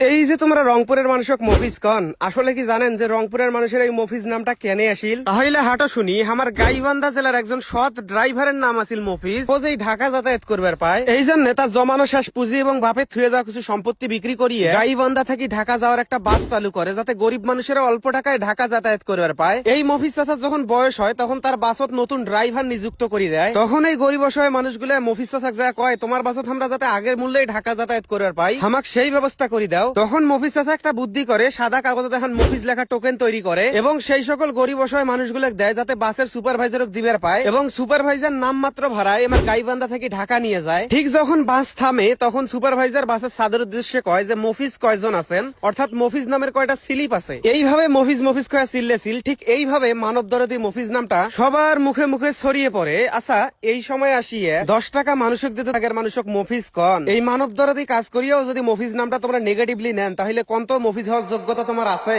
এই যে তোমরা রংপুরের মানুষক মফিজ কন, আসলে কি জানেন যে রংপুরের মানুষের এই মফিজ নামটা কেনে আসিল? তাহলে হাটো শুনি, আমার গাইবান্ধা জেলার একজন সৎ ড্রাইভারের নাম আছিল মফিজ। ও যে ঢাকা যাতায়াত করবার পায়, এই জন্য তার জমানো শেষ পুঁজি এবং বাপে থুয়ে যাওয়া কিছু সম্পত্তি বিক্রি করিয়ে গাইবান্ধা থেকে ঢাকা যাওয়ার একটা বাস চালু করে, যাতে গরিব মানুষেরা অল্প টাকায় ঢাকা যাতায়াত করবার পায়। এই মফিজ চাচার যখন বয়স হয়, তখন তার বাসত নতুন ড্রাইভার নিযুক্ত করে দেয়। তখন এই গরিব অসহায় মানুষগুলো মফিজ চাচাক যা কয়, তোমার বাসত আমরা যাতে আগের মূল্যে ঢাকা যাতায়াত করবার পাই, আমাক সেই ব্যবস্থা করে দাও। তখন মফিজ চাচা একটা বুদ্ধি করে, সাদা কাগজে এখন মফিজ লেখা টোকেন তৈরি করে এবং সেই সকল গরিব অসহায় মানুষগুলো দেয় যাতে বাসের সুপারভাইজারক দিবার পায় এবং সুপারভাইজার নাম মাত্র ভাড়ায় আমার গাইবান্ধা থেকে ঢাকা নিয়ে যায়। ঠিক যখন বাস থামে, তখন সুপারভাইজার বাসের সাদের উদ্দেশ্যে কয় যে, মফিজ কয়জন আছেন? অর্থাৎ মফিজ নামের কয়টা স্লিপ আছে। এইভাবে মফিজ মফিজ কয়া সিললে সিল ঠিক এইভাবে মানব দরদি মফিজ নামটা সবার মুখে মুখে ছড়িয়ে পড়ে। আচ্ছা এই সময় আসিয়ে দশ টাকা মানুষক দিতে, আগের মানুষক মফিজ কন। এই মানব দরদি কাজ করিয়াও যদি মফিজ নামটা তোমরা নেগেটিভলি নেন তাহলে কোন মফিজ হওয়ার যোগ্যতা তোমার আছে?